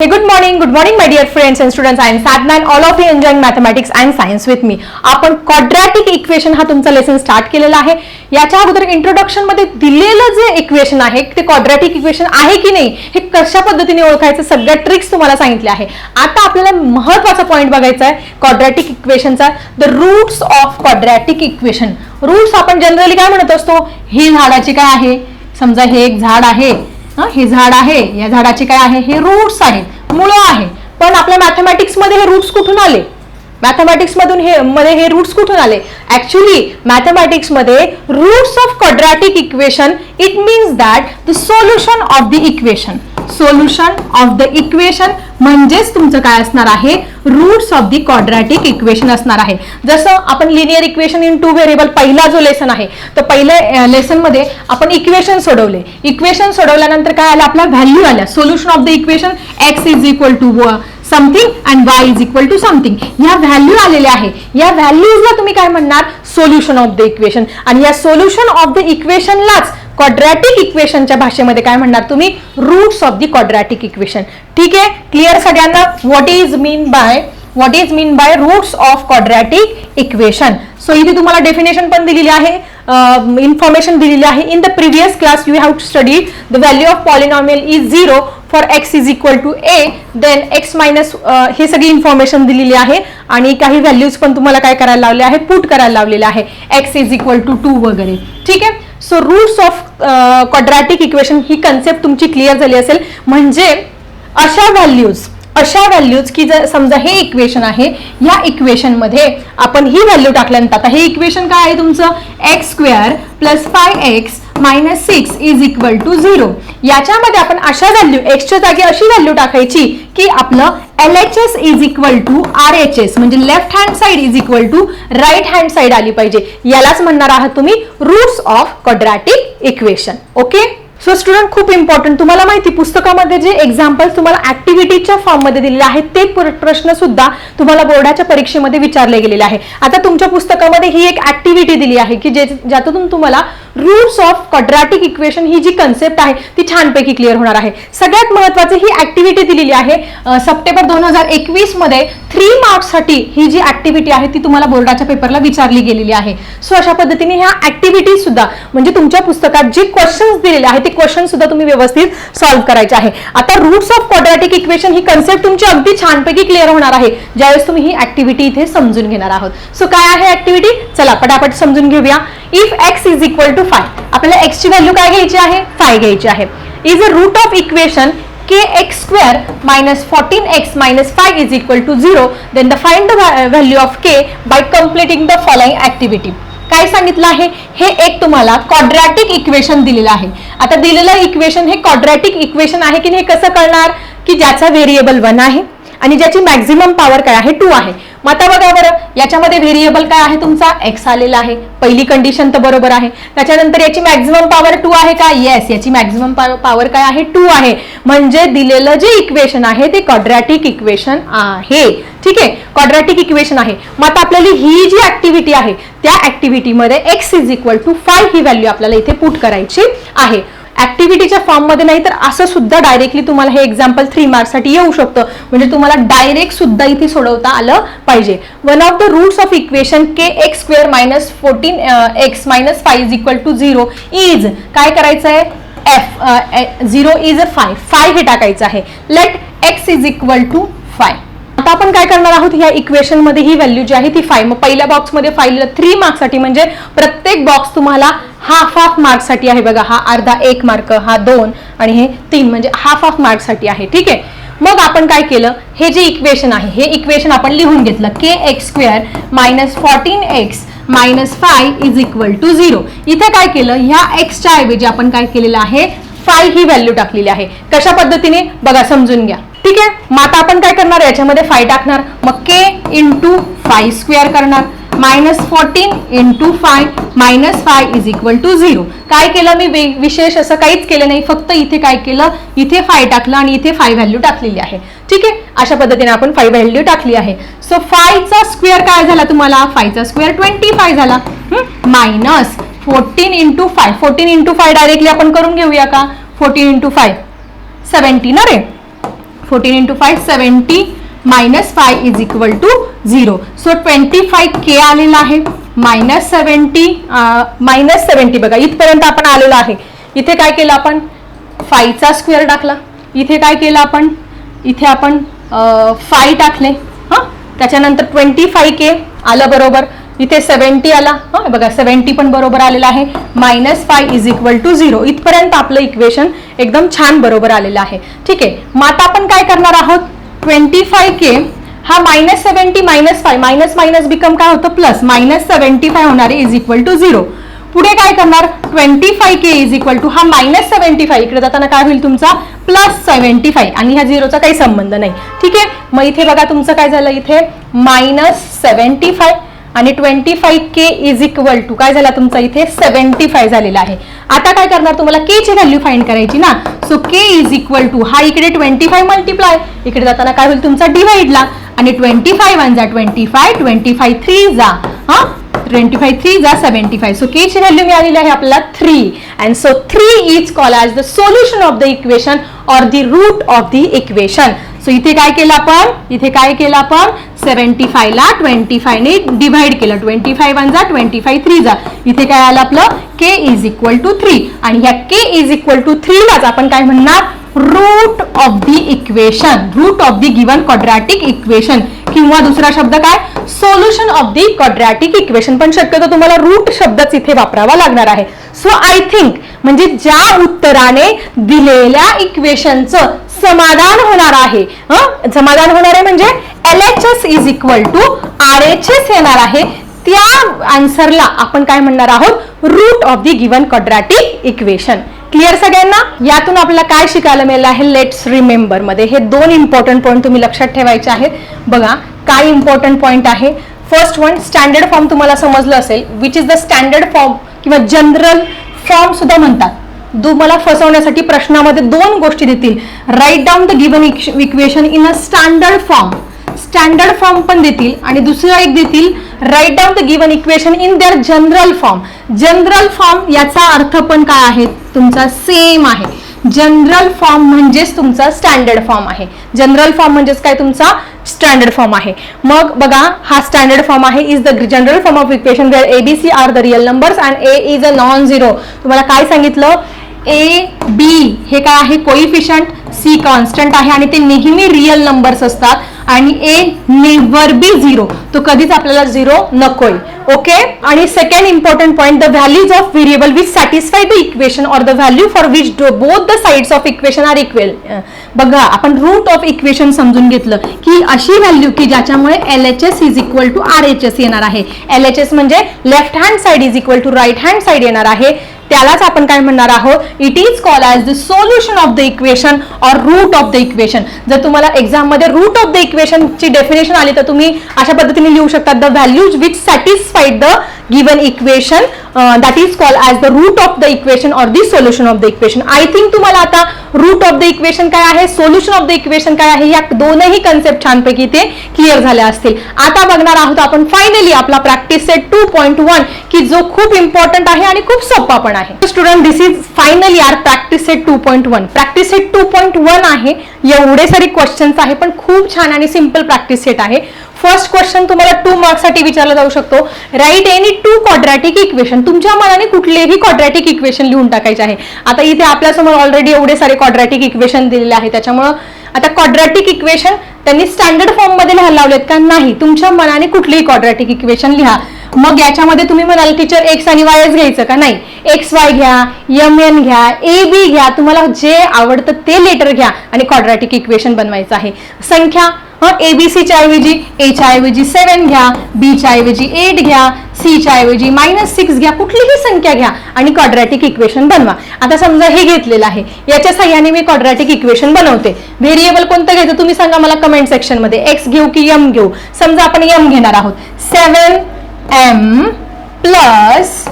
Hey, good morning, good morning, my dear friends and students. I am Sadna and all of you enjoying mathematics and science with me. आपण quadratic equation हा तुमचा lesson start केलेला आहे. याच्या अगोदर इंट्रोडक्शनमध्ये दिलेलं जे इक्वेशन आहे ते quadratic इक्वेशन आहे की नाही हे कशा पद्धतीने ओळखायचं सगळ्या ट्रिक्स तुम्हाला सांगितल्या आहे. आता आपल्याला महत्त्वाचा पॉईंट बघायचा आहे quadratic इक्वेशनचा the roots of quadratic equation roots आपण जनरली काय म्हणत असतो? ही झाडाची काय आहे? समजा हे एक झाड आहे. हे झाड आहे. या झाडाचे काय आहे? हे रूट्स आहेत. मुळं आहे पण आपल्या मॅथमॅटिक्समध्ये हे रूट्स कुठून आले? मॅथमॅटिक्स मधून हे मध्ये हे रूट्स कुठून आले? Actually मॅथमॅटिक्समध्ये roots of quadratic equation it means that the solution of the equation solution of the equation म्हणजेच तुमचं काय असणार आहे? Roots of the quadratic equation असणार आहे. जसं आपण linear equation in two variable पहिला जो लेसन आहे तर पहिल्या लेसनमध्ये आपण इक्वेशन सोडवले. इक्वेशन सोडवल्यानंतर काय आलं? आपल्या व्हॅल्यू आल्या. Solution of the equation X is equal to something and Y is equal to something या व्हॅल्यू आलेल्या आहे. या व्हॅल्यूजला तुम्ही काय म्हणणार? सोल्युशन ऑफ द इक्वेशन आणि या सोल्युशन ऑफ द इक्वेशनलाच क्वाड्रॅटिक इक्वेशनच्या भाषेमध्ये काय म्हणणार तुम्ही? Roots of the quadratic equation ठीक आहे? क्लिअर सगळ्यांना? What is mean by what is mean by roots of quadratic equation so इथे तुम्हाला डेफिनेशन पण दिलेली आहे. इन्फॉर्मेशन दिलेली आहे. In the previous class you have to study the value of polynomial is zero for X is equal to A then X minus हे सगळी information दिलेली आहे. आणि काही व्हॅल्यूज पण तुम्हाला काय करायला लावले आहे? पुट करायला लावलेले आहे. X is equal to two वगैरे. ठीक आहे? So roots of quadratic equation he concept तुमची क्लिअर झाली असेल. म्हणजे अशा व्हॅल्यूज अशा व्हॅल्यूज की जर समजा हे इक्वेशन आहे या इक्वेशनमध्ये आपण ही व्हॅल्यू टाकल्यानंतर आता हे इक्वेशन काय आहे तुमचं? X square plus five X minus six is equal to zero याच्यामध्ये आपण अशा व्हॅल्यू एक्सच्या जागी अशी व्हॅल्यू टाकायची की आपलं L H S is equal to R H S म्हणजे left hand side is equal to right hand side आली पाहिजे. यालाच म्हणणार आहात तुम्ही roots of quadratic equation okay so student खूप इम्पॉर्टंट तुम्हाला माहिती पुस्तकामध्ये जे एक्झाम्पल्स तुम्हाला ऍक्टिव्हिटीच्या फॉर्ममध्ये दिलेले आहेत ते प्रश्न सुद्धा तुम्हाला बोर्डाच्या परीक्षेमध्ये विचारले गेलेले आहे. आता तुमच्या पुस्तकामध्ये ही एक ऍक्टिव्हिटी दिली आहे की जे ज्यातून तुम्हाला रूट्स ऑफ क्वाड्रॅटिक इक्वेशन ही जी कन्सेप्ट आहे ती छानपैकी क्लिअर होणार आहे. सगळ्यात महत्वाची ही ऍक्टिव्हिटी दिलेली आहे सप्टेंबर दोन हजार एकवीसमध्ये थ्री मार्क्ससाठी ही जी ऍक्टिव्हिटी आहे ती तुम्हाला बोर्डाच्या पेपरला विचारली गेलेली आहे. सो अशा पद्धतीने ह्या ऍक्टिव्हिटी सुद्धा म्हणजे तुमच्या पुस्तकात जे क्वेश्चन्स दिलेले आहेत ते क्वेश्चन सुद्धा तुम्ही व्यवस्थित सॉल्व्ह करायचे आहे. आता रूट्स ऑफ क्वाड्रॅटिक इक्वेशन ही कन्सेप्ट तुमची अगदी छानपैकी क्लिअर होणार आहे. ज्यावेळेस तुम्ही ही ऍक्टिव्हिटी इथे समजून घेणार आहोत. सो काय आहे ऍक्टिव्हिटी चला पटापट समजून घेऊया. If x is equal to five आपल्याला एक्स ची व्हॅल्यू काय घ्यायची आहे? फाय घ्यायची आहे. Is a root of equation k x square minus fourteen x minus five is equal to zero then the find the value of k by completing the following activity काय सांगितलं आहे? हे एक तुम्हाला कॉड्रॅटिक इक्वेशन दिलेलं आहे. आता दिलेलं इक्वेशन हे कॉड्रॅटिक इक्वेशन आहे की नाही? हे कसं कळणार? की ज्याचा व्हेरिएबल वन आहे आणि ज्याची मॅक्झिमम पॉवर काय आहे? टू आहे. मग आता बघा बरं याच्यामध्ये व्हेरिएबल काय आहे तुमचा? एक्स आलेला आहे. पहिली कंडिशन तर बरोबर आहे. त्याच्यानंतर याची मॅक्झिमम पॉवर टू आहे का? येस याची मॅक्झिमम पॉवर काय आहे? टू आहे. म्हणजे दिलेलं जे इक्वेशन आहे ते कॉड्रॅटिक इक्वेशन आहे. ठीक आहे? कॉड्रॅटिक इक्वेशन आहे. मग आता आपल्याला ही जी ऍक्टिव्हिटी आहे त्या ऍक्टिव्हिटीमध्ये x is equal to five he value आपल्याला इथे पुट करायची आहे. ऍक्टिव्हिटीच्या फॉर्ममध्ये नाही तर असं सुद्धा डायरेक्टली तुम्हाला हे एक्झाम्पल थ्री मार्क्ससाठी येऊ शकतं. म्हणजे तुम्हाला डायरेक्ट सुद्धा इथे सोडवता आलं पाहिजे. One of the roots of equation k x square minus fourteen x minus five is equal to zero is काय करायचं आहे? If zero is a five five हे टाकायचं आहे. Let x is equal to five आता आपण काय करणार आहोत? ह्या इक्वेशनमध्ये ही व्हॅल्यू जी आहे ती फाय मग पहिल्या बॉक्समध्ये थ्री मार्क्ससाठी म्हणजे प्रत्येक बॉक्स तुम्हाला हाफ हाफ मार्क्ससाठी आहे बघा. हा अर्धा एक मार्क हा दोन आणि हे तीन म्हणजे हाफ हाफ मार्क्ससाठी आहे. ठीक आहे? मग आपण काय केलं? हे जे इक्वेशन आहे हे इक्वेशन आपण लिहून घेतलं. K x square minus fourteen x minus five is equal to zero इथे काय केलं? ह्या एक्सच्या ऐवजी आपण काय केलेलं आहे? फाय ही व्हॅल्यू टाकलेली आहे. कशा पद्धतीने? बघा समजून घ्या. ठीक आहे? मग आता आपण काय करणार? याच्यामध्ये फाय टाकणार. मग के इंटू फाय स्क्वेअर करणार. Minus fourteen into five minus five is equal to zero काय केलं मी? विशेष असं काहीच केलं नाही. फक्त इथे काय केलं? इथे फाय टाकलं आणि इथे फाय व्हॅल्यू टाकलेली आहे. ठीक आहे? अशा पद्धतीने आपण फाय व्हॅल्यू टाकली आहे. सो फायचा स्क्वेअर काय झाला तुम्हाला? फायचा स्क्वेअर ट्वेंटी फाय झाला. Minus fourteen into five fourteen into five directly आपण करून घेऊया का? फोर्टीन इंटू फाय सेवन्टीन अरे! Fourteen into five seventy minus five is equal to zero so twenty five k आलेला आहे. मायनस सेवन्टी मायनस सेवन्टी बघा इथपर्यंत आपण आलेलो आहे. इथे काय केलं आपण? फायचा स्क्वेअर टाकला. इथे काय केलं आपण? इथे आपण uh, फाय टाकले. हां? त्याच्यानंतर ट्वेंटी फाय के आलं बरोबर. इथे सेवन्टी आला. हा बघा सेवन्टी पण बरोबर आलेला आहे. Minus five is equal to zero. इथपर्यंत आपलं इक्वेशन एकदम छान बरोबर आलेलं आहे. ठीक आहे. मग आता आपण काय करणार आहोत? ट्वेंटी फाय के हा minus seventy minus five. Minus minus become काय होतं? प्लस. मायनस सेवन्टी फाय होणार इज इक्वल टू झिरो पुढे काय करणार? Twenty five k is equal to हा मायनस सेव्हन्टी फाय. इकडे जाताना काय होईल तुमचा? Plus seventy five. आणि ह्या झिरोचा काही संबंध नाही. ठीक आहे? मग इथे बघा तुमचं काय झालं इथे? Minus seventy five. आणि twenty five k is equal to काय झाला तुमचा इथे? सेव्हन्टी फाय झालेला आहे. आता काय करणार तुम्हाला? के ची व्हॅल्यू फाईंड करायची ना? So k is equal to हा इकडे ट्वेंटी फाय मल्टिप्लाय इकडे जाताना काय होईल तुमचा? डिवाइडला आणि ट्वेंटी फाय वन जा twenty five twenty five three जा. हा? ट्वेंटी फाय थ्री जा सेव्हन्टी फाय सो के ची व्हॅल्यू मिळालेली आहे आपल्याला three and so three is call as the solution of the equation or the root of the equation so इथे काय केलं आपण? इथे काय केलं आपण? सेव्हन्टी फायला ट्वेंटी फायने डिव्हाइड केलं. ट्वेंटी फाय वन जा ट्वेंटी फाय थ्री जा. इथे काय आलं आपलं? K is equal to three आणि ह्या के इज इक्वल टू थ्रीलाच आपण काय म्हणणार? Root of the equation root of the given quadratic equation किंवा दुसरा शब्द काय? Solution of the quadratic equation पण शक्यतो तुम्हाला रूट शब्दच इथे वापरावा लागणार आहे. सो आय थिंक म्हणजे ज्या उत्तराने दिलेल्या इक्वेशनचं समाधान होणार आहे. समाधान होणार आहे म्हणजे L H S is equal to R H S येणार आहे. त्या आन्सरला आपण काय म्हणणार आहोत? Root of the given quadratic equation clear सगळ्यांना? यातून आपल्याला काय शिकायला मिळालं आहे? लेट्स रिमेंबरमध्ये. हे दोन इम्पॉर्टंट पॉईंट तुम्ही लक्षात ठेवायचे आहेत. बघा काय इम्पॉर्टंट पॉईंट आहे? फर्स्ट वन स्टँडर्ड फॉर्म तुम्हाला समजलं असेल which is the standard form किंवा जनरल फॉर्म सुद्धा म्हणतात. तुम्हाला फसवण्यासाठी प्रश्नामध्ये दोन गोष्टी देतील. Write down the given equation in a standard form standard form पण देतील. आणि दुसरं एक देतील write down the given equation in their general form general form याचा अर्थ पण काय आहे? तुमचा सेम आहे. जनरल फॉर्म म्हणजेच तुमचा स्टँडर्ड फॉर्म आहे. जनरल फॉर्म म्हणजेच काय तुमचा? स्टँडर्ड फॉर्म आहे. मग बघा हा स्टँडर्ड फॉर्म आहे is the general form of equation where a b c are the real numbers and a is a non zero तुम्हाला काय सांगितलं? ए बी हे काय आहे? कोइफिशंट सी कॉन्स्टंट आहे आणि ते नेहमी रिअल नंबर्स असतात. आणि ए नेव्हर बी झिरो तो कधीच आपल्याला झिरो नकोय. ओके आणि second important point the values of variable which satisfy the equation or the value for which both the sides of equation are equal बघा आपण रूट ऑफ इक्वेशन समजून घेतलं की अशी व्हॅल्यू की ज्याच्यामुळे L H S is equal to R H S येणार आहे. एल एच एस म्हणजे left hand side is equal to right hand side येणार आहे. त्यालाच आपण काय म्हणणार आहोत? It is call as the solution of the equation or root of the equation जर तुम्हाला एक्झाममध्ये रूट ऑफ द इक्वेशनची डेफिनेशन आली तर तुम्ही अशा पद्धतीने लिहू शकता the values which satisfied the given equation that is call as the root of the equation or the solution of the equation I think तुम्हाला आता रूट ऑफ द इक्वेशन काय आहे? सोल्युशन ऑफ द इक्वेशन काय आहे? या दोनही concept छानपैकी ते क्लिअर झाल्या असतील. आता बघणार आहोत आपण फायनली आपला practice set two point one की जो खूप इम्पॉर्टंट आहे आणि खूप सोपा पण आहे. Student this is finally our practice set two point one practice set two point one आहे. एवढे सारे क्वेश्चन्स आहे पण खूप छान आणि सिंपल प्रॅक्टिस सेट आहे. फर्स्ट क्वेश्चन तुम्हाला टू मार्क्ससाठी विचारला जाऊ शकतो. Write any two quadratic equation तुमच्या मनाने कुठलेही क्वाड्रॅटिक इक्वेशन लिहून टाकायचे आहे. आता इथे आपल्यासमोर ऑलरेडी एवढे सारे क्वाड्रॅटिक इक्वेशन दिलेले आहे त्याच्यामुळं आता क्वाड्रॅटिक इक्वेशन त्यांनी स्टँडर्ड फॉर्ममध्ये लिहायला लावलेत का? नाही. तुमच्या मनाने कुठलेही क्वाड्रॅटिक इक्वेशन लिहा. मग याच्यामध्ये तुम्ही म्हणाल टीचर एक्स आणि वायच घ्यायचं का? नाही. एक्स वाय घ्या एम एन घ्या ए बी घ्या. तुम्हाला जे आवडतं ते लेटर घ्या आणि क्वाड्रॅटिक इक्वेशन बनवायचं आहे. संख्या एबीसीच्या ऐवजी एच्या ऐवजी सेवन घ्या बीच्या ऐवजी एट घ्या सीच्या ऐवजी मायनस सिक्स घ्या कुठलीही संख्या घ्या आणि क्वाड्रॅटिक इक्वेशन बनवा. आता समजा हे घेतलेलं आहे. याच्या सहाय्याने मी क्वाड्रॅटिक इक्वेशन बनवते. व्हेरिएबल कोणतं घ्यायचं? तुम्ही सांगा मला कमेंट सेक्शनमध्ये एक्स घेऊ की एम घेऊ? समजा आपण एम घेणार आहोत. Seven m plus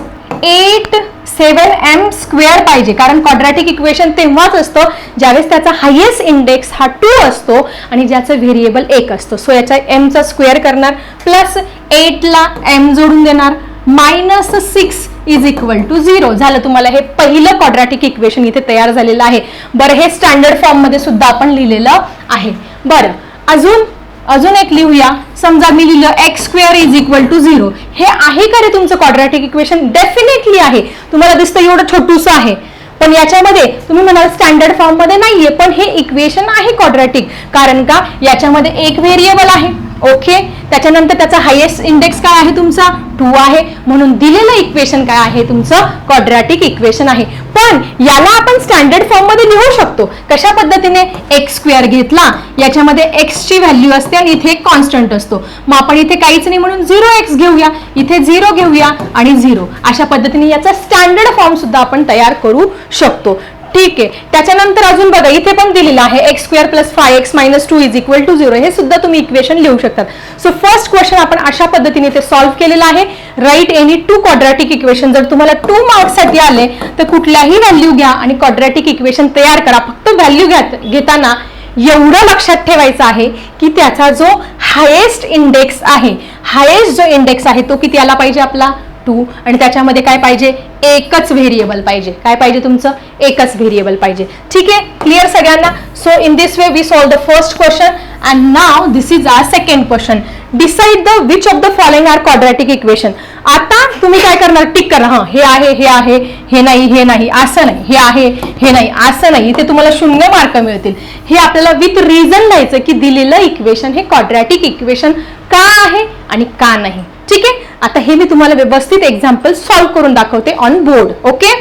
eight seven m square पाहिजे. कारण क्वाड्रॅटिक इक्वेशन तेव्हाच असतं ज्यावेळेस त्याचा हायेस्ट इंडेक्स हा टू असतो आणि ज्याचं व्हेरिएबल एक असतो. सो याचा एमचा स्क्वेअर करणार प्लस एटला एम जोडून देणार. Minus six is equal to zero झालं तुम्हाला हे पहिलं क्वाड्रॅटिक इक्वेशन इथे तयार झालेलं आहे. बरं हे स्टँडर्ड फॉर्ममध्ये सुद्धा आपण लिहिलेलं आहे. बरं अजून अजून एक लिहूया. समजा मी लिहिलं x square is equal to zero हे आहे का रे तुमचं क्वाड्रॅटिक इक्वेशन डेफिनेटली आहे. तुम्हाला दिसतं एवढं छोटूसं आहे. पण याच्यामध्ये तुम्ही म्हणाल स्टँडर्ड फॉर्ममध्ये नाहीये पण हे इक्वेशन आहे क्वाड्रॅटिक कारण का? याच्यामध्ये एक व्हेरिएबल आहे. ओके त्याच्यानंतर त्याचा हायेस्ट इंडेक्स काय आहे तुमचा? टू आहे. म्हणून दिलेलं इक्वेशन काय आहे? तुमचं क्वाड्रॅटिक इक्वेशन आहे. पण याला आपण स्टँडर्ड फॉर्ममध्ये लिहू शकतो. कशा पद्धतीने? एक्स स्क्वेअर घेतला. याच्यामध्ये एक्स ची व्हॅल्यू असते आणि इथे एक कॉन्स्टंट असतो. मग आपण इथे काहीच नाही म्हणून झिरो एक्स घेऊया. इथे झिरो घेऊया आणि झिरो अशा पद्धतीने याचा स्टँडर्ड फॉर्म सुद्धा आपण तयार करू शकतो. ठीक आहे. त्याच्यानंतर अजून बघा इथे पण दिलेलं आहे x square plus five x minus two is equal to zero हे सुद्धा तुम्ही इक्वेशन लिहू शकतात. सो फर्स्ट क्वेश्चन आपण अशा पद्धतीने ते सॉल्व्ह केलेलं आहे. Write any two quadratic equation जर तुम्हाला टू मार्क्ससाठी आले तर कुठल्याही व्हॅल्यू घ्या आणि क्वाड्रॅटिक इक्वेशन तयार करा. फक्त व्हॅल्यू घेताना एवढं लक्षात ठेवायचं आहे की त्याचा जो हायेस्ट इंडेक्स आहे हायेस्ट जो इंडेक्स आहे तो किती आला पाहिजे आपला? टू आणि त्याच्यामध्ये काय पाहिजे? एकच व्हेरिएबल पाहिजे. काय पाहिजे तुमचं? एकच व्हेरिएबल पाहिजे. ठीक आहे? क्लिअर सगळ्यांना? So in this way we solve the first question and now this is our second question decide the which of the following are quadratic equation आता तुम्ही काय करणार? टिक करा हां हे आहे हे आहे हे नाही हे नाही असं नाही हे आहे हे नाही असं नाही. इथे तुम्हाला शून्य मार्क मिळतील. हे आपल्याला विथ रिझन लिहायचं की दिलेलं इक्वेशन हे क्वाड्रॅटिक इक्वेशन का आहे आणि का नाही? ठीक आहे? आता हे मी तुम्हाला व्यवस्थित एक्झाम्पल सॉल्व्ह करून दाखवते ऑन बोर्ड ओके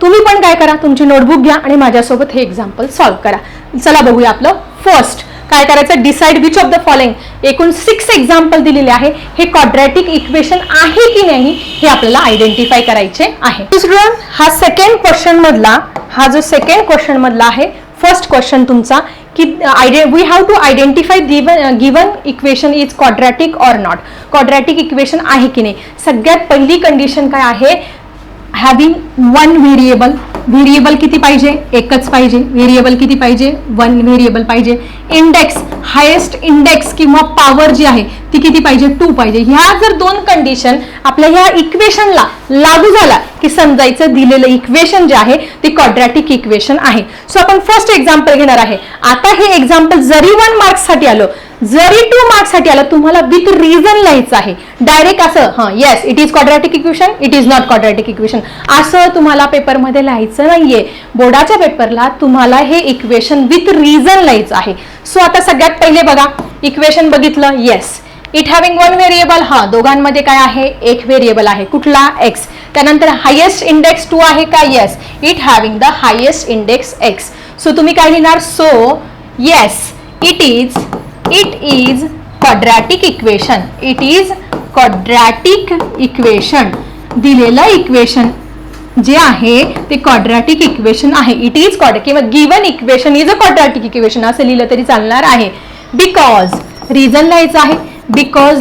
तुम्ही पण काय करा तुमची नोटबुक घ्या आणि माझ्यासोबत हे एक्झाम्पल सॉल्व्ह करा. चला बघूया आपलं फर्स्ट काय करायचं? Decide which of the following एकूण सिक्स एक्झाम्पल दिलेले आहे. हे कॉड्रॅटिक इक्वेशन आहे की नाही हे आपल्याला आयडेंटिफाय करायचे आहे. स्टुडंट हा सेकंड क्वेश्चन मधला हा जो सेकंड क्वेश्चन मधला आहे फर्स्ट क्वेश्चन तुमचा की we have to identify given given equation is quadratic or not quadratic equation आहे की नाही? सगळ्यात पहिली कंडिशन काय आहे? हॅव्हिंग वन व्हेरिएबल व्हेरिएबल किती पाहिजे? एकच पाहिजे. व्हेरिएबल किती पाहिजे? वन व्हेरिएबल पाहिजे. इंडेक्स हायेस्ट इंडेक्स किंवा पॉवर जी आहे ती किती पाहिजे? टू पाहिजे. ह्या जर दोन कंडिशन आपल्या ह्या इक्वेशनला लागू झाला की समजायचं दिलेलं इक्वेशन जे आहे ते क्वाड्रॅटिक इक्वेशन आहे. सो आपण फर्स्ट एक्झाम्पल घेणार आहे. आता हे एक्झाम्पल जरी वन मार्क्ससाठी आलं जरी टू मार्क्ससाठी आलं तुम्हाला विथ रिझन लिहायचं आहे. डायरेक्ट असं हां yes it is quadratic equation it is not quadratic equation असं तुम्हाला पेपरमध्ये लिहायचं नाहीये. बोर्डाच्या पेपरला तुम्हाला हे इक्वेशन विथ रिझन लिहायचं आहे. सो आता सगळ्यात पहिले बघा इक्वेशन बघितलं yes it having one variable हा दोघांमध्ये काय आहे? एक व्हेरिएबल आहे. कुठला? एक्स त्यानंतर हायेस्ट इंडेक्स टू आहे का? Yes it having the highest index x so तुम्ही काय लिहिणार? So yes it is it is quadratic equation it is quadratic equation दिलेलं इक्वेशन जे आहे ते क्वाड्रॅटिक इक्वेशन आहे. इट इज क्वाड किंवा given equation is a quadratic equation असं लिहिलं तरी चालणार आहे. बिकॉज रिझन लिहायचं आहे. बिकॉज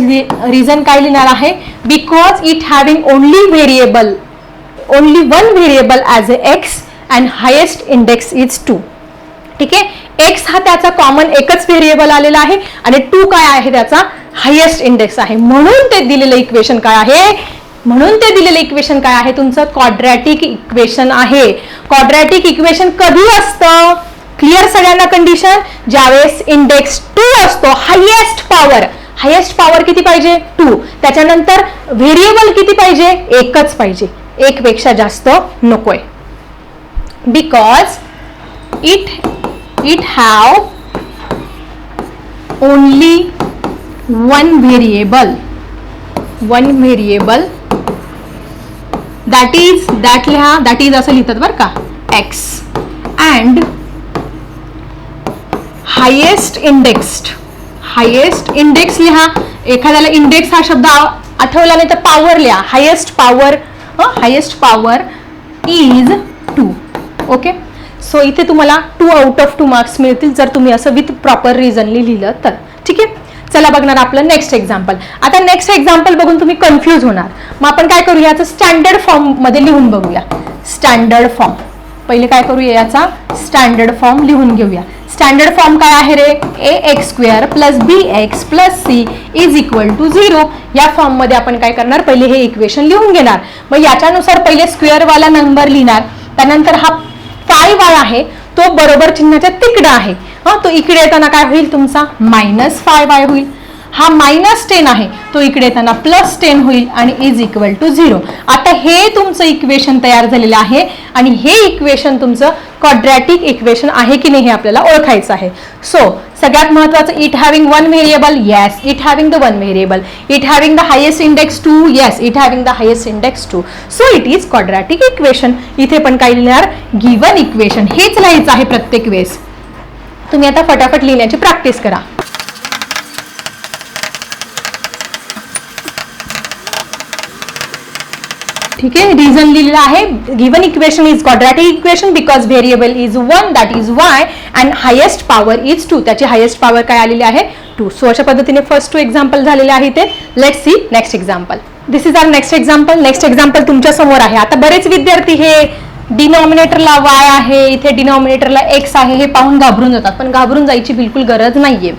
रिझन काय लिहिणार आहे? Because it having only variable only one variable as a x and highest index is two ठीक आहे? एक्स हा त्याचा कॉमन एकच व्हेरिएबल आलेला आहे आणि टू काय आहे त्याचा? हायेस्ट इंडेक्स आहे. म्हणून ते दिलेलं इक्वेशन काय आहे? म्हणून ते दिलेलं इक्वेशन काय आहे? तुमचं कॉड्रॅटिक इक्वेशन आहे. कॉड्रॅटिक इक्वेशन कधी असतं? क्लिअर सगळ्यांना कंडिशन ज्यावेळेस इंडेक्स टू असतो हायेस्ट पॉवर हायेस्ट पॉवर किती पाहिजे? टू त्याच्यानंतर व्हेरिएबल किती पाहिजे? एकच पाहिजे. एकपेक्षा जास्त नकोय. Because it it have only one variable. One variable. That is that लिहा that is असं लिहितात बरं का? X. And highest indexed highest index लिहा. एखाद्याला इंडेक्स हा शब्द आठवला नाही तर पॉवर लिहा. Highest power highest power is two okay so इथे तुम्हाला two out of two marks मिळतील जर तुम्ही असं विथ प्रॉपर रिझनली लिहिलं तर. ठीक आहे? चला बघणार आपलं नेक्स्ट एक्झाम्पल आता नेक्स्ट एक्झाम्पल बघून तुम्ही कन्फ्यूज होणार. मग आपण काय करूया? याचं स्टँडर्ड फॉर्ममध्ये लिहून बघूया. स्टँडर्ड फॉर्म पहिले काय करूया याचा? स्टँडर्ड फॉर्म लिहून घेऊया. स्टँडर्ड फॉर्म काय आहे रे? A x square plus b x plus c is equal to zero या फॉर्ममध्ये आपण काय करणार? पहिले हे इक्वेशन लिहून घेणार. मग याच्यानुसार पहिले स्क्वेअरवाला नंबर लिहिणार. त्यानंतर हा फाय वाय आहे तो बरोबर चिन्हाच्या तिकडं आहे. हा तो इकडे येताना काय होईल तुमचा? मायनस फाय वाय होईल. हा मायनस टेन आहे. तो इकडे येताना प्लस टेन होईल आणि इज इक्वल टू झिरो आता हे तुमचं इक्वेशन तयार झालेलं आहे आणि हे इक्वेशन तुमचं क्वाड्रॅटिक इक्वेशन आहे की नाही हे आपल्याला ओळखायचं आहे. सो सगळ्यात महत्वाचं it having one variable yes it having the one variable it having the highest index two yes it having the highest index two so it is quadratic equation इथे पण काय लिहिणार? गिवन इक्वेशन हेच लिहायचं आहे प्रत्येक वेळेस. तुम्ही आता फटाफट लिहिण्याची प्रॅक्टिस करा. ठीक आहे? रिझन लिहिलेलं आहे. Given equation is quadratic equation because variable is one that is y and highest power is two त्याची हायेस्ट पॉवर काय आलेली आहे? टू सो अशा पद्धतीने फर्स्ट टू एक्झाम्पल झालेले आहे ते. Let see next example this is our next example next example तुमच्यासमोर आहे. आता बरेच विद्यार्थी हे डिनॉमिनेटरला वाय आहे इथे डिनॉमिनेटरला एक्स आहे हे पाहून घाबरून जातात. पण घाबरून जायची बिलकुल गरज नाहीये.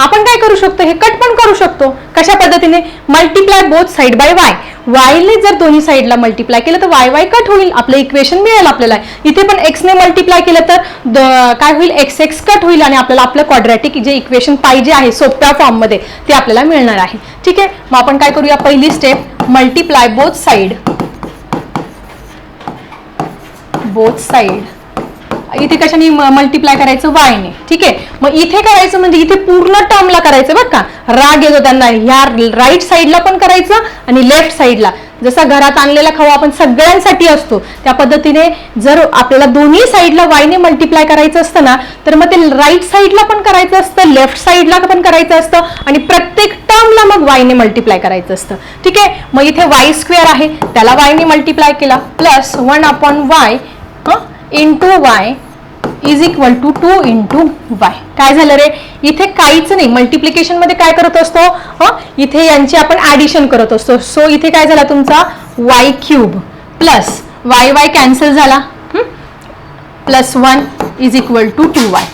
आपण काय करू शकतो? हे कट पण करू शकतो. कशा पद्धतीने? Multiply both side by y वायने जर दोन्ही साईडला मल्टिप्लाय केलं तर वाय वाय कट होईल. आपलं इक्वेशन मिळेल आपल्याला. इथे पण एक्सने मल्टिप्लाय केलं तर काय होईल? एक्स एक्स कट होईल आणि आपल्याला आपलं क्वाड्रॅटिक जे इक्वेशन पाहिजे आहे सोप्या फॉर्ममध्ये ते आपल्याला मिळणार आहे. ठीक आहे? मग आपण काय करूया? पहिली step multiply both side both side इथे कशाने मल्टिप्लाय करायचं? वायने ठीक आहे? मग इथे करायचं म्हणजे इथे पूर्ण टर्मला करायचं बरं का? राग येतो त्यांना. ह्या राईट साईडला पण करायचं आणि लेफ्ट साईडला जसा घरात आणलेला खवा आपण सगळ्यांसाठी असतो. त्या पद्धतीने जर आपल्याला दोन्ही साईडला वायने मल्टिप्लाय करायचं असतं ना तर मग ते राईट साईडला पण करायचं असतं लेफ्ट साईडला पण करायचं असतं आणि प्रत्येक टर्मला मग वायने मल्टिप्लाय करायचं असतं. ठीक आहे? मग इथे वाय स्क्वेअर आहे. त्याला वायने मल्टिप्लाय केला. Plus one upon Y into Y is equal to two into Y काय झालं रे? इथे काहीच नाही. मल्टिप्लिकेशनमध्ये काय करत असतो? हं? इथे यांची आपण ऍडिशन करत असतो. सो इथे काय झाला तुमचा? Y cube plus Y Y cancel झाला. Plus one is equal to two Y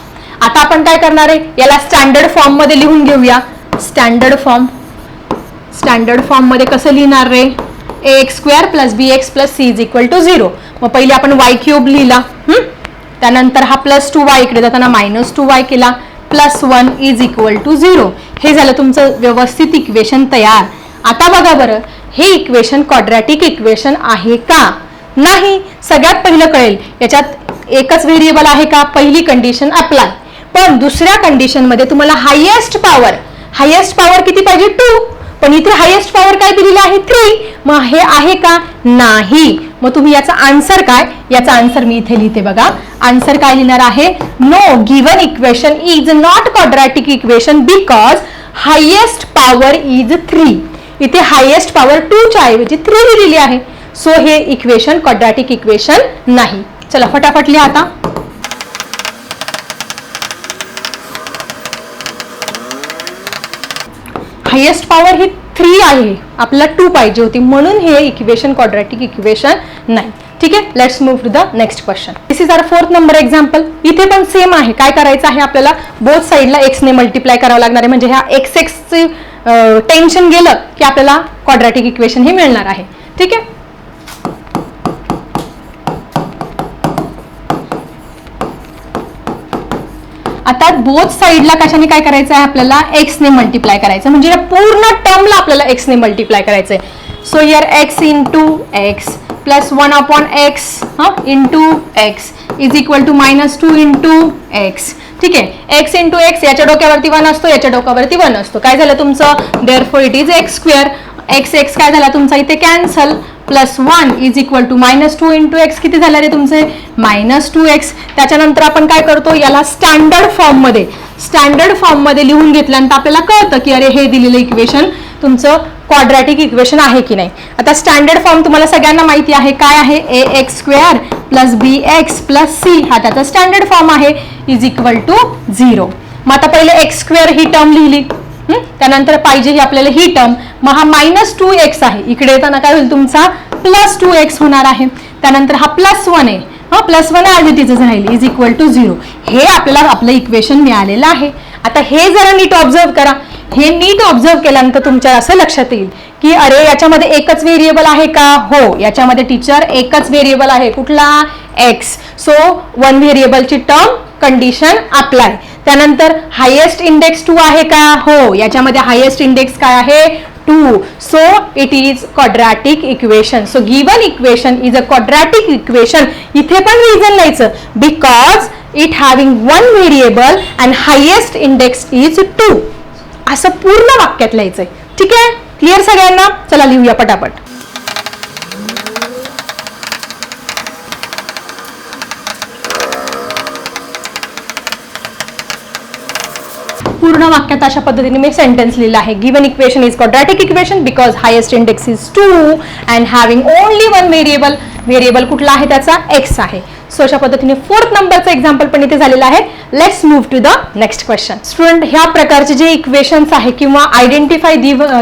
आता आपण काय करणार आहे? याला स्टँडर्ड फॉर्ममध्ये लिहून घेऊया. स्टँडर्ड फॉर्म स्टँडर्ड फॉर्ममध्ये कसं लिहिणार रे? A X square plus B X plus C is equal to zero मग पहिले आपण वाय क्यूब लिहिला. त्यानंतर हा प्लस टू वाय इकडे जाताना मायनस टू वाय केला. Plus one is equal to zero हे झालं तुमचं व्यवस्थित इक्वेशन तयार. आता बघा बरं हे इक्वेशन क्वाड्रॅटिक इक्वेशन आहे का? नाही. सगळ्यात पहिलं कळेल. याच्यात एकच व्हेरिएबल आहे का? पहिली कंडिशन अप्लाय पण दुसऱ्या कंडिशनमध्ये तुम्हाला हायेस्ट पॉवर हायेस्ट पॉवर किती पाहिजे? टू पण इथे हायेस्ट पॉवर काय दिलेली आहे? थ्री मग हे आहे का? नाही. मग तुम्ही याचा आन्सर काय? याचा आन्सर मी इथे लिहिते बघा. आन्सर काय लिहिणार आहे? No given equation is not quadratic equation because highest power is three इथे हायेस्ट पॉवर टू च्या ऐवजी थ्री लिहिलेली आहे. सो हे इक्वेशन क्वाड्रॅटिक इक्वेशन नाही. चला फटाफट लिहा आता. हायेस्ट पॉवर ही थ्री आहे. आपल्याला टू पाहिजे होती. म्हणून हे इक्वेशन क्वाड्रॅटिक इक्वेशन नाही. ठीक आहे? Let's move to the next question this is our fourth number example इथे पण सेम आहे. काय करायचं आहे आपल्याला? बोथ साईडला एक्सने मल्टिप्लाय करावं लागणार आहे. म्हणजे ह्या एक्स एक्सचे टेन्शन गेलं की आपल्याला क्वाड्रॅटिक इक्वेशन हे मिळणार आहे. ठीक आहे? आता बोथ साईडला कशाने काय करायचं आहे आपल्याला एक्सने मल्टिप्लाय करायचं म्हणजे या पूर्ण टर्मला आपल्याला एक्सने मल्टिप्लाय करायचं आहे so here X in two X plus one upon X हा into X is equal to minus two into X ठीक आहे? एक्स इंटू एक्स याच्या डोक्यावरती वन असतो याच्या डोक्यावरती वन असतो. काय झालं तुमचं? Therefore it is X square X X काय झाला तुमचा? इथे cancel plus one is equal to minus two into X. किती झाले रे तुमचे? Minus two X. त्याच्यानंतर आपण काय करतो? याला स्टँडर्ड फॉर्ममध्ये स्टँडर्ड फॉर्ममध्ये लिहून घेतल्यानंतर आपल्याला कळतं की अरे हे दिलेलं इक्वेशन तुमचं क्वाड्रॅटिक इक्वेशन आहे की नाही. आता स्टँडर्ड फॉर्म तुम्हाला सगळ्यांना माहिती आहे. काय आहे? A X square plus B X plus C. हा त्याचा स्टँडर्ड फॉर्म आहे. Is equal to zero. मग आता पहिले एक्स स्क्वेअर ही टर्म लिहिली. त्यानंतर पाहिजे ही आपल्याला ही टर्म मग हा मायनस टू एक्स आहे. इकडे येताना काय होईल तुमचा? प्लस टू एक्स होणार आहे. त्यानंतर हा प्लस वन आहे. हा? प्लस वन आहे इट इजच राहील. इज इक्वल टू झिरो हे आपल्याला आपलं इक्वेशन मिळालेलं आहे. आता हे जरा नीट ऑब्झर्व करा. हे नीट ऑब्झर्व केल्यानंतर तुमच्या असं लक्षात येईल की अरे याच्यामध्ये एकच व्हेरिएबल आहे का? हो. याच्यामध्ये टीचर एकच व्हेरिएबल आहे. कुठला? एक्स सो वन व्हेरिएबलची टर्म कंडिशन अप्लाय त्यानंतर हायेस्ट इंडेक्स टू आहे का? हो याच्यामध्ये हायेस्ट इंडेक्स काय आहे? Two so it is quadratic equation so given equation is a quadratic equation इथे पण रिझन लिहायचं. Because it having one variable and highest index is two असं पूर्ण वाक्यात लिहायचंय. ठीक आहे? क्लिअर सगळ्यांना? चला लिहूया पटापट. पूर्ण वाक्यात अशा पद्धतीने मी सेंटेन्स लिहिलं आहे. Given equation is quadratic equation because highest index is two and having only one variable variable कुठला आहे त्याचा? एक्स आहे. सो अशा पद्धतीने फोर्थ नंबरचं एक्झाम्पल पण इथे झालेलं आहे. Let's move to the next question student ह्या प्रकारचे जे इक्वेशन्स आहे किंवा identify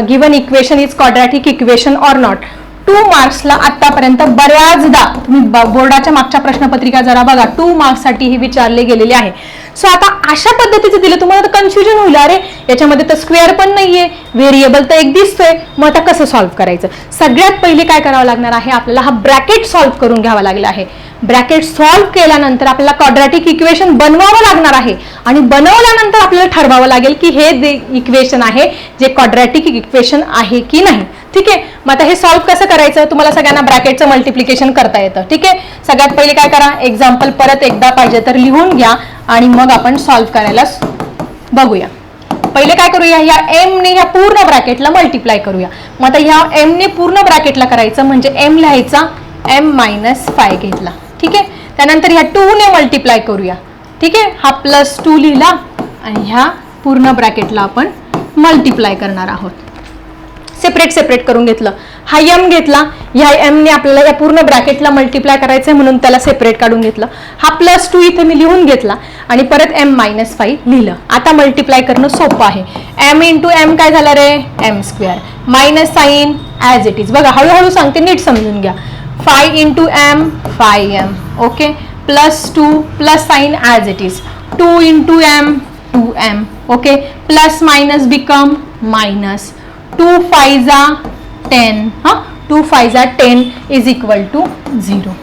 given equation is quadratic equation or not two मार्क्सला आतापर्यंत बऱ्याचदा तुम्ही बोर्डाच्या मागच्या प्रश्नपत्रिका जरा बघा टू मार्क्ससाठी हे विचारले गेलेले आहे. सो आता अशा पद्धतीचं दिलं तुम्हाला तर कन्फ्युजन होईल. अरे याच्यामध्ये तर स्क्वेअर पण नाहीये व्हेरिएबल तर एक दिसतोय. मग आता कसं सॉल्व्ह करायचं? सगळ्यात पहिले काय करावं लागणार आहे? आपल्याला हा ब्रॅकेट सॉल्व्ह करून घ्यावा लागला आहे. ब्रॅकेट सॉल्व्ह केल्यानंतर आपल्याला कॉड्रॅटिक इक्वेशन बनवावं लागणार आहे. आणि बनवल्यानंतर आपल्याला ठरवावं लागेल की हे जे इक्वेशन आहे जे कॉड्रॅटिक इक्वेशन आहे की नाही. ठीक आहे? मग आता हे सॉल्व्ह कसं करायचं? तुम्हाला सगळ्यांना ब्रॅकेटचं मल्टिप्लिकेशन करता येतं. ठीक आहे? सगळ्यात पहिले काय करा? एक्झाम्पल परत एकदा पाहिजे तर लिहून घ्या आणि मग आपण सॉल्व्ह करायला बघूया. पहिले काय करूया? ह्या एम ने ह्या पूर्ण ब्रॅकेटला मल्टिप्लाय करूया. मग आता ह्या एमने पूर्ण ब्रॅकेटला करायचं म्हणजे एम लिहायचा एम मायनस फाय घेतला. ठीक आहे? त्यानंतर ह्या टू ने मल्टिप्लाय करूया. ठीक आहे? हा प्लस टू लिहिला आणि ह्या पूर्ण ब्रॅकेटला आपण मल्टिप्लाय करणार आहोत. सेपरेट सेपरेट करून घेतलं. हा एम घेतला ह्या एमने आपल्याला या पूर्ण ब्रॅकेटला मल्टिप्लाय करायचं आहे म्हणून त्याला सेपरेट काढून घेतलं. हा प्लस टू इथे मी लिहून घेतला आणि परत एम मायनस फाईव्ह लिहिलं. आता मल्टिप्लाय करणं सोपं आहे. एम इंटू एम काय झालं रे? M square minus sign as it is बघा हळूहळू सांगते नीट समजून घ्या. Five into M five M okay plus two plus sign as it is two into M two M okay plus minus become minus two फायझा ten हां? Two फायझा ten is equal to zero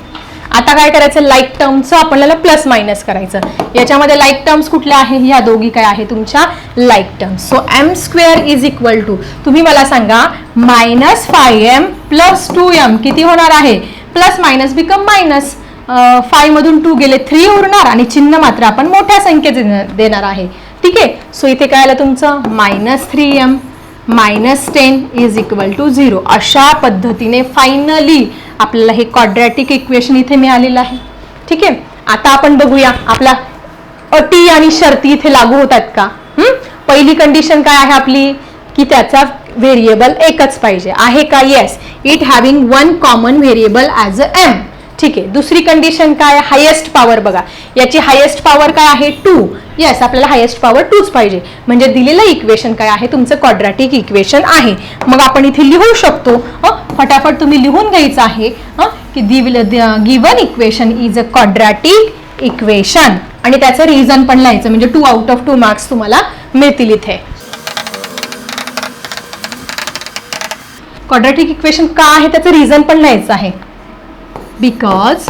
आता काय करायचं? Like टर्मचं आपल्याला plus minus करायचं. याच्यामध्ये like terms कुठल्या आहे? ह्या दोघी काय आहे तुमच्या? Like terms so M square is equal to तुम्ही मला सांगा minus five M plus two M किती होणार आहे? Plus minus become minus five मधून टू गेले थ्री उरणार आणि चिन्ह मात्र आपण मोठ्या संख्येचे देणार- देणार आहे. ठीक आहे? सो इथे काय आलं तुमचं? Minus three M minus ten is equal to zero. अशा पद्धतीने फायनली आपल्याला हे क्वाड्रॅटिक इक्वेशन इथे मिळालेलं आहे. ठीक आहे? आता आपण बघूया आपला अटी आणि शर्ती इथे लागू होतात का? पहिली कंडिशन काय आहे आपली? की त्याचा व्हेरिएबल एकच पाहिजे. आहे का? Yes it having one common variable as a M ठीक आहे. दुसरी कंडिशन काय? हायेस्ट पॉवर बघा. याची हायेस्ट पॉवर काय आहे? टू येस आपल्याला हायेस्ट पॉवर टूच पाहिजे. म्हणजे दिलेलं इक्वेशन काय आहे? तुमचं क्वाड्रॅटिक इक्वेशन आहे. मग आपण इथे लिहू शकतो फटाफट तुम्ही लिहून घ्यायचं आहे हं? की given equation is a quadratic equation आणि त्याचं रिझन पण लिहायचं. म्हणजे two out of two marks तुम्हाला मिळतील इथे. क्वाड्रॅटिक इक्वेशन का आहे? त्याचं रिझन पण लिहायचं आहे. बिकॉज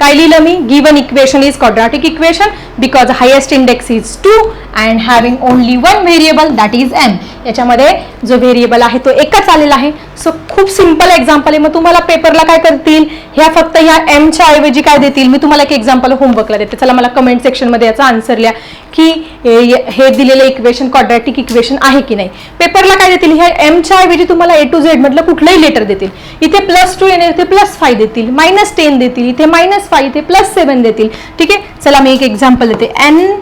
काय लिहिलं मी given equation is quadratic equation because highest index is two and having only one variable that is M याच्यामध्ये जो व्हेरिएबल आहे तो एकच आलेला आहे. सो खूप सिंपल एक्झाम्पल आहे. मग तुम्हाला पेपरला काय करतील? ह्या फक्त ह्या एमच्या ऐवजी काय देतील? मी तुम्हाला एक एक्झाम्पल होमवर्कला देते. चला मला कमेंट सेक्शनमध्ये याचा आन्सर लिहा. की हे दिलेलं इक्वेशन क्वाड्रॅटिक इक्वेशन आहे की नाही? पेपरला काय देतील? ह्या एमच्या ऐवजी तुम्हाला ए टू झेड मधलं कुठलंही लेटर देतील. इथे प्लस टू येणार इथे प्लस फाय देतील. मायनस टेन देतील. इथे मायनस फाय इथे प्लस सेवन देतील. ठीक आहे? चला मी एक एक्झाम्पल देते. एन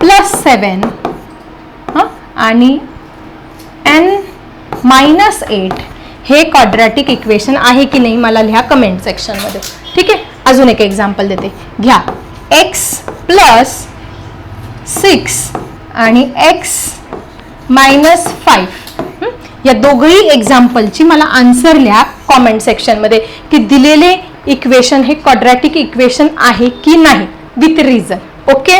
प्लस सेवन हां? आणि एन मायनस एट हे क्वाड्रॅटिक इक्वेशन आहे की नाही? मला लिहा कमेंट सेक्शनमध्ये ठीक आहे? अजून एक एक्झाम्पल देते. घ्या. एक्स प्लस सिक्स आणि एक्स मायनस फाईव्ह या दोघही एक्झाम्पलची मला आन्सर लिहा कॉमेंट सेक्शनमध्ये की दिलेले इक्वेशन हे क्वाड्रॅटिक इक्वेशन आहे की नाही? विथ रिझन ओके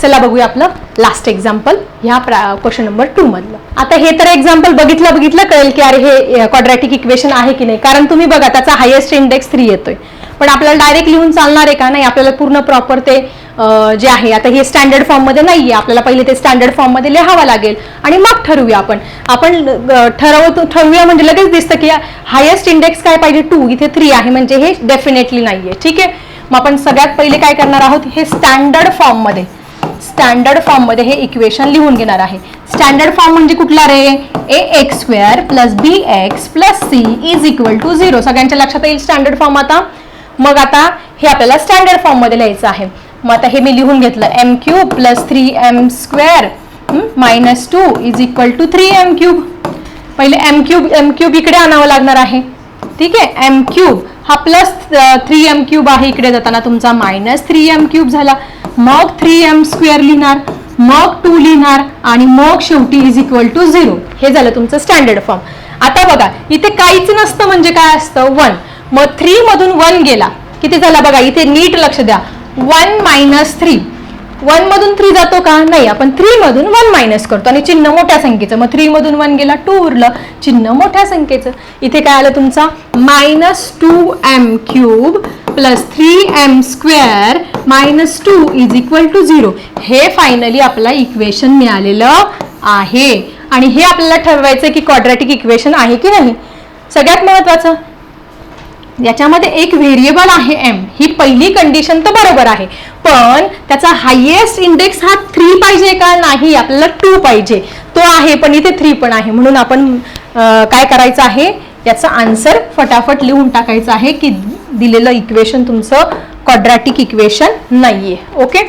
चला बघूया आपलं लास्ट एक्झाम्पल ह्या क्वेश्चन नंबर टू मधलं. आता हे तर एक्झाम्पल बघितलं बघितलं कळेल की अरे हे क्वाड्रॅटिक इक्वेशन आहे की नाही. कारण तुम्ही बघा त्याचा हायेस्ट इंडेक्स थ्री येतोय. पण आपल्याला डायरेक्ट लिहून चालणार आहे का? नाही आपल्याला पूर्ण प्रॉपर ते जे आहे आता हे स्टँडर्ड फॉर्ममध्ये नाही नाहीये. आपल्याला पहिले ते स्टँडर्ड फॉर्ममध्ये लिहावं लागेल. आणि मग ठरवूया आपण. आपण ठरवतो ठरवूया म्हणजे लगेच दिसतं की हायेस्ट इंडेक्स काय पाहिजे? टू इथे थ्री आहे. म्हणजे हे डेफिनेटली नाहीये. ठीक आहे? मग आपण सगळ्यात पहिले काय करणार आहोत? हे स्टँडर्ड फॉर्ममध्ये स्टँडर्ड फॉर्ममध्ये हे इक्वेशन लिहून घेणार आहे. स्टँडर्ड फॉर्म म्हणजे कुठला रे? A X square plus B X plus C is equal to zero सगळ्यांच्या लक्षात येईल स्टँडर्ड फॉर्म आता? मग आता हे आपल्याला स्टँडर्ड फॉर्ममध्ये लिहायचं आहे. मग आता हे मी लिहून घेतलं. M cube plus three M square minus two is equal to three M cube पहिले एम क्यूब एम क्यूब इकडे आणावं लागणार आहे. ठीक आहे? एम क्यूब हा प्लस थ्री एम क्यूब आहे इकडे जाताना. तुमचा मायनस थ्री एम क्यूब झाला. मग थ्री एम स्क्वेअर लिहिणार मग टू लिहिणार आणि मग शेवटी इज इक्वल टू झिरो हे झालं तुमचं स्टँडर्ड फॉर्म आता बघा इथे काहीच नसतं म्हणजे काय असतं? वन मग थ्री मधून वन गेला. किती झाला बघा? इथे नीट लक्ष द्या. वन मायनस थ्री वन मधून थ्री जातो का? नाही आपण थ्री मधून वन मायनस करतो. आणि चिन्ह मोठ्या संख्येचं. मग थ्री मधून वन गेला टू उरलं. चिन्ह मोठ्या संख्येचं. इथे काय आलं तुमचा? Minus two M cube plus three M square minus two is equal to zero हे फायनली आपला इक्वेशन मिळालेलं आहे. आणि हे आपल्याला ठरवायचं की क्वाड्रॅटिक इक्वेशन आहे की नाही? सगळ्यात महत्वाचं याच्यामध्ये एक व्हेरिएबल आहे एम ही पहिली कंडिशन तर बरोबर आहे. पण त्याचा हायेस्ट इंडेक्स हा थ्री पाहिजे का नाही? आपल्याला टू पाहिजे. तो आहे पण इथे थ्री पण आहे. म्हणून आपण काय करायचं आहे? याचा आन्सर फटाफट लिहून टाकायचं आहे की दिलेलं इक्वेशन तुमचं क्वाड्रॅटिक इक्वेशन नाहीये. ओके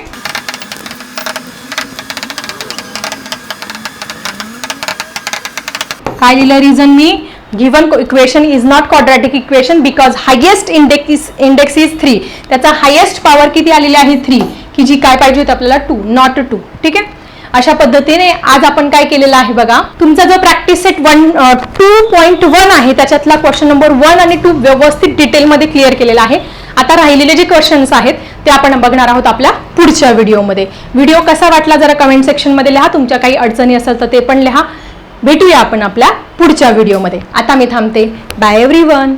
काय लिहिलं reason me? Given equation is not quadratic equation because highest index index is three त्याचा हायेस्ट पॉवर किती आलेली आहे? थ्री की जी काय पाहिजे होती आपल्याला? टू नॉट टू ठीक आहे? अशा पद्धतीने आज आपण काय केलेलं आहे बघा? तुमचा जो practice set one two point one आहे त्याच्यातला क्वेश्चन नंबर वन आणि टू व्यवस्थित डिटेलमध्ये क्लिअर केलेला आहे. आता राहिलेले जे क्वेश्चन्स आहेत ते आपण बघणार आहोत आपल्या पुढच्या व्हिडिओमध्ये व्हिडिओ कसा वाटला जरा कमेंट सेक्शनमध्ये लिहा. तुमच्या काही अडचणी असेल तर ते पण लिहा. भेटूया आपण आपल्या पुढच्या व्हिडिओमध्ये आता मी थांबते. Bye every one